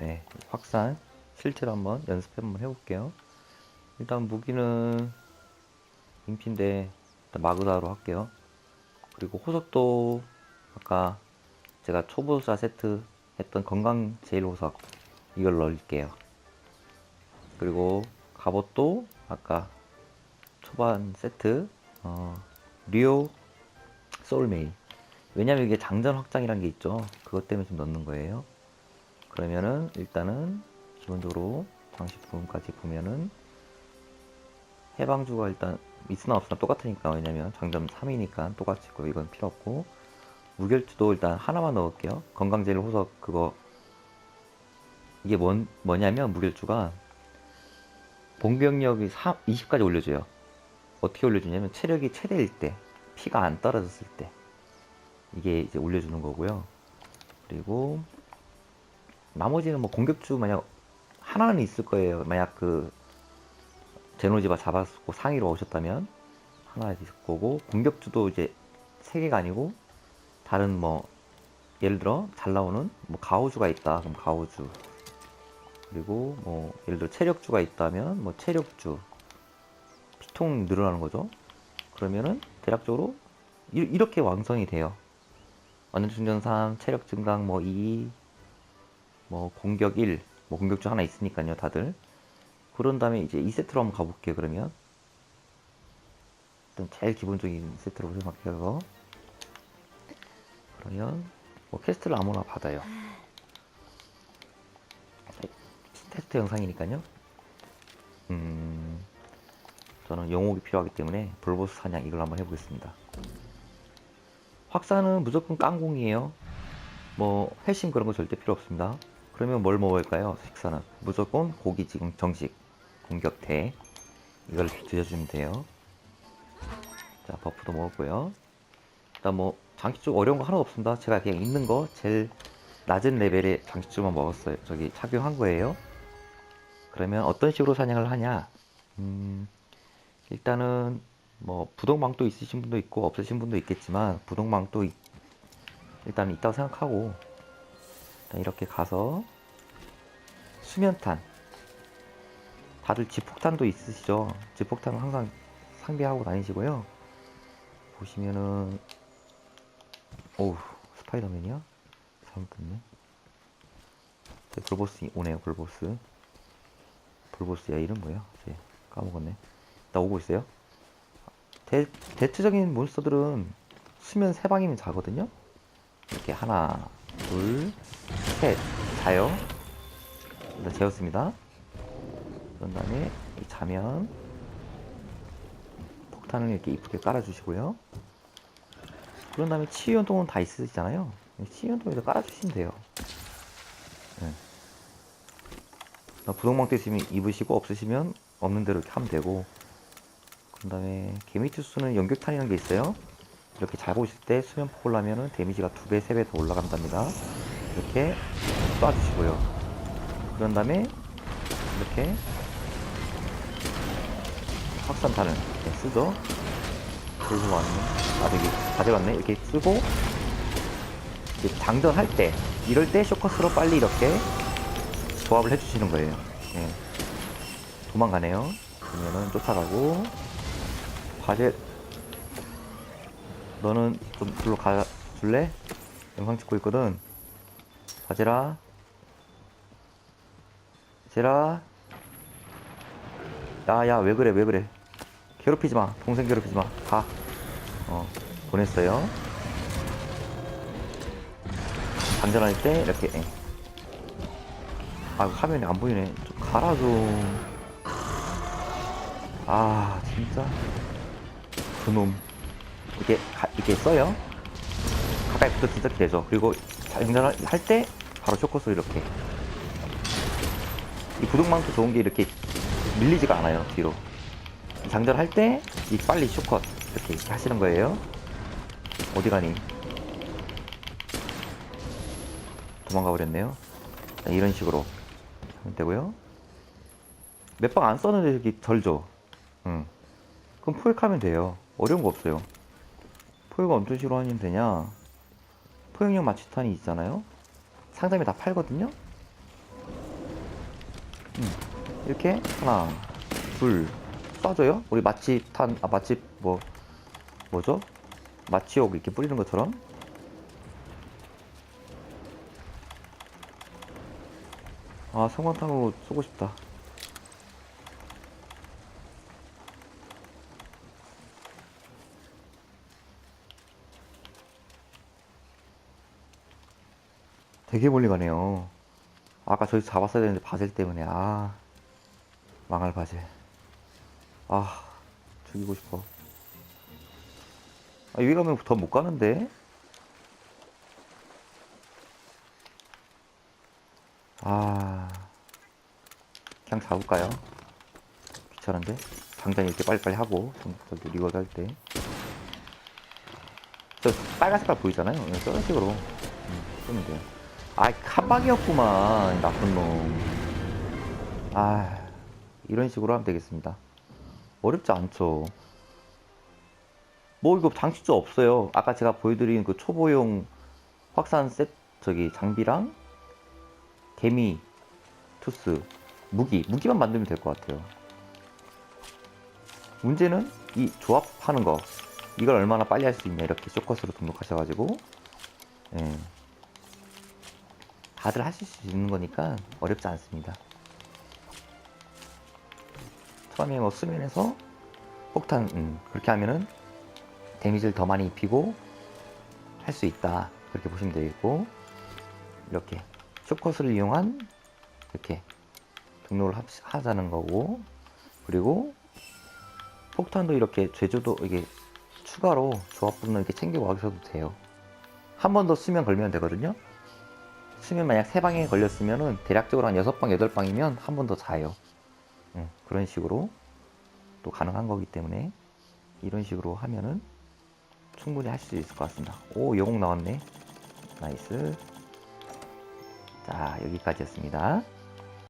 네, 확산 실제로 한번 연습 한번 해볼게요. 일단 무기는 인피인데 마그다로 할게요. 그리고 호석도 아까 제가 초보자 세트 했던 건강 제일 호석 이걸 넣을게요. 그리고 갑옷도 아까 초반 세트 어, 리오 소울메이 왜냐면 이게 장전 확장이라는 게 있죠. 그것 때문에 좀 넣는 거예요. 그러면은 일단은 기본적으로 장식품까지 보면은 해방주가 일단 있으나 없으나 똑같으니까 왜냐면 장점 3이니까 똑같이 있고 이건 필요 없고 무결주도 일단 하나만 넣을게요. 건강제일 호석 그거 이게 뭔, 뭐냐면 무결주가 공격력이 20까지 올려줘요. 어떻게 올려주냐면 체력이 최대일 때 피가 안 떨어졌을 때 이게 이제 올려주는 거고요. 그리고 나머지는 뭐 공격주 만약 하나는 있을 거예요. 만약 그 제노지바 잡았고 상위로 오셨다면 하나 있을 거고 공격주도 이제 세 개가 아니고 다른 뭐 예를 들어 잘 나오는 뭐 가오주가 있다 그럼 가오주 그리고 뭐 예를 들어 체력주가 있다면 뭐 체력주 피통 늘어나는 거죠. 그러면은 대략적으로 이, 이렇게 완성이 돼요. 완전 충전 3, 체력 증강 뭐 2, 뭐 공격 1, 뭐 공격주 하나 있으니까요, 다들. 그런 다음에 이제 2세트로 한번 가볼게요, 그러면. 일단 제일 기본적인 세트로 생각해요. 그러면 뭐 퀘스트를 아무나 받아요. 테스트 영상이니까요. 음, 저는 영옥이 필요하기 때문에 볼보스 사냥 이걸 한번 해보겠습니다. 확산은 무조건 깡공이에요. 뭐 회신 그런 거 절대 필요 없습니다. 그러면 뭘 먹을까요? 식사는 무조건 고기 지금 정식 공격대 이걸 드셔주면 돼요. 자 버프도 먹었고요. 일단 뭐 장식주 어려운 거 하나도 없습니다. 제가 그냥 있는 거 제일 낮은 레벨의 장식주만 먹었어요. 저기 착용한 거예요. 그러면 어떤 식으로 사냥을 하냐? 음, 일단은 뭐 부동망도 있으신 분도 있고 없으신 분도 있겠지만 부동망도 있- 일단 있다고 생각하고 이렇게 가서 수면탄 다들 지폭탄도 있으시죠? 지폭탄은 항상 상비하고 다니시고요. 보시면은 오우 스파이더맨이야? 잘못 됐네. 네, 볼보스 오네요 볼보스. 볼보스야 이름 뭐야? 이제 까먹었네. 나 오고 있어요. 대, 대체적인 몬스터들은 수면 세 방이면 자거든요. 이렇게 하나, 둘, 셋 자요. 일단 재웠습니다. 그런 다음에 이 자면 폭탄을 이렇게 이쁘게 깔아주시고요. 그런 다음에 치유연동은 다 있으시잖아요. 치유연동에도 깔아주시면 돼요. 네. 부동망대 있으면 입으시고 없으시면 없는 대로 이렇게 하면 되고 그 다음에 개미투수는 연격탄이라는 게 있어요 이렇게 잘 보실 때 수면 폭을 하면은 데미지가 두 배, 세 배 더 올라간답니다. 이렇게 쏴주시고요. 그런 다음에 이렇게 확산탄을 이렇게 쓰죠. 들고 왔네 아 저기 가져갔네. 이렇게 쓰고 장전할 때 이럴 때 쇼커스로 빨리 이렇게 조합을 해주시는 거예요. 예. 도망가네요. 그러면은 쫓아가고 과제 너는 좀 둘로 가 줄래? 영상 찍고 있거든. 과제라. 제라. 야 야 왜 그래 왜 그래? 괴롭히지 마. 동생 괴롭히지 마 가 어 보냈어요. 장전할 때 이렇게 예. 아 화면이 안 보이네. 좀 가라 좀 아 진짜. 그놈 이렇게 가, 이렇게 써요. 가까이 붙어 진짜 되죠. 그리고 장전을 할때 바로 쇼커스 이렇게. 이 부동망도 좋은 게 이렇게 밀리지가 않아요 뒤로. 장전할 때 이 빨리 쇼컷 이렇게, 이렇게 하시는 거예요. 어디 가니? 도망가 버렸네요. 자, 이런 식으로 하면 되고요. 몇 방 안 썼는데 여기 덜죠 응. 그럼 포획하면 돼요. 어려운 거 없어요 포획을 엄청 싫어하면 되냐 포획용 마취탄이 있잖아요 상점에 다 팔거든요 음, 이렇게 하나, 둘 쏴줘요. 우리 마치 탄, 아 마치 뭐 뭐죠? 마치옥 이렇게 뿌리는 것처럼. 아 성광탄으로 쏘고 싶다. 되게 멀리 가네요. 아까 저기 잡았어야 되는데 바젤 때문에 아 망할 바젤. 아 죽이고 싶어. 아, 여기 가면 더 못 가는데. 아 그냥 잡을까요? 귀찮은데 당장 이렇게 빨리빨리 하고 저기 리워드 할 때. 저 빨간 색깔 보이잖아요. 네, 저런 식으로 음, 쏘면 돼요. 아이 카방이었구만 나쁜 놈. 아 이런 식으로 하면 되겠습니다. 어렵지 않죠. 뭐 이거 장치도 없어요. 아까 제가 보여드린 그 초보용 확산 셋 저기 장비랑 개미 투스 무기 무기만 만들면 될 것 같아요. 문제는 이 조합하는 거 이걸 얼마나 빨리 할 수 있냐 이렇게 쇼컷으로 등록하셔가지고 예. 다들 하실 수 있는 거니까 어렵지 않습니다. 처음에 뭐 수면에서 폭탄 음, 그렇게 하면은 데미지를 더 많이 입히고 할 수 있다. 그렇게 보시면 되겠고 이렇게 쇼컷을 이용한 이렇게 등록을 하, 하자는 거고 그리고 폭탄도 이렇게 제조도 이게 추가로 조합분을 이렇게 챙겨 가셔도 돼요. 한 번 더 수면 걸면 되거든요 수면 만약 세 방에 걸렸으면은 대략적으로 한 여섯 방 여덟 방이면 한 번 더 자요 예, 그런 식으로 또 가능한 거기 때문에 이런 식으로 하면은 충분히 할수 있을 것 같습니다. 오, 영웅 나왔네. 나이스. 자, 여기까지였습니다.